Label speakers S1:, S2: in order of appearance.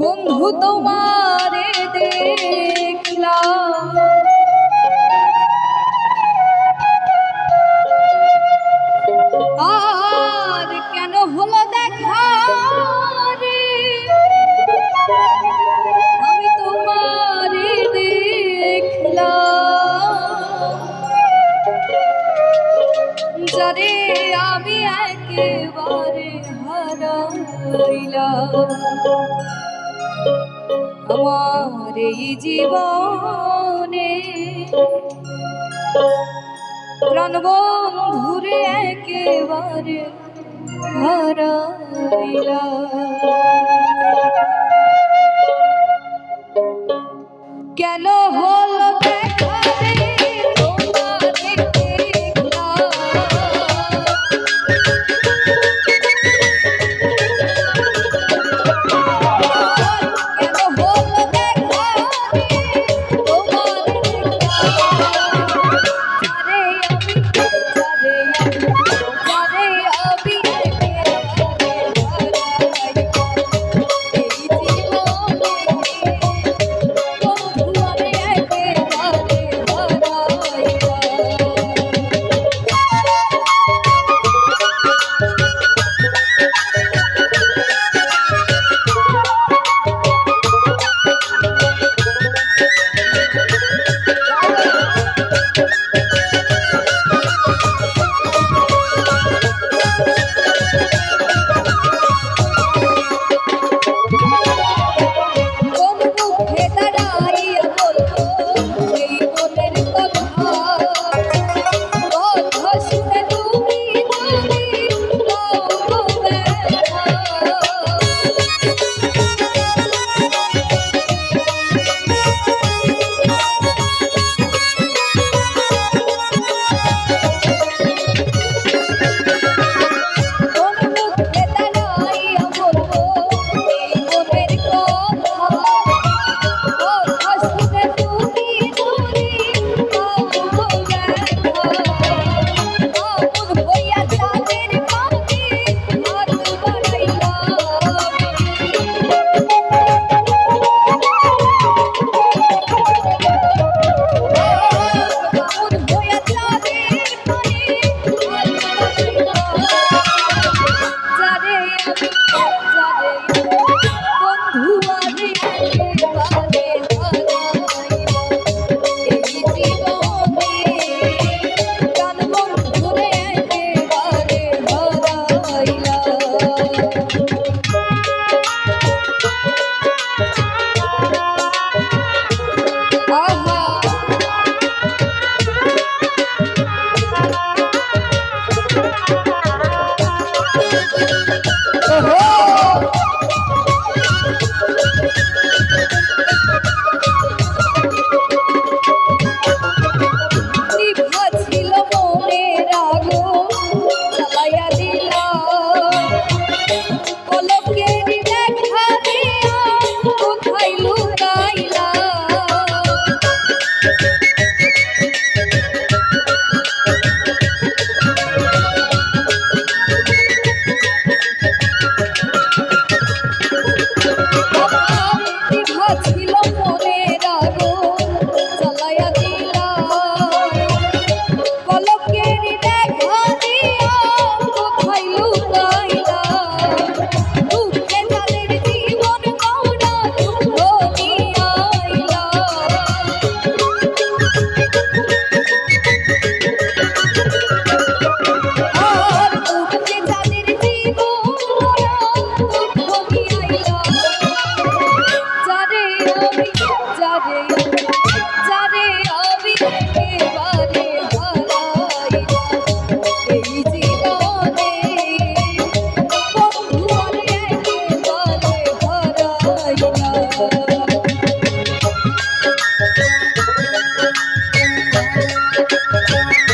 S1: বন্ধু তোমারে দে। তারে আমি একেবারে হারাইলাম আমার এই জীবনে প্রাণবন্ধুরে একেবারে হারাইলাম কেন হল Yeah.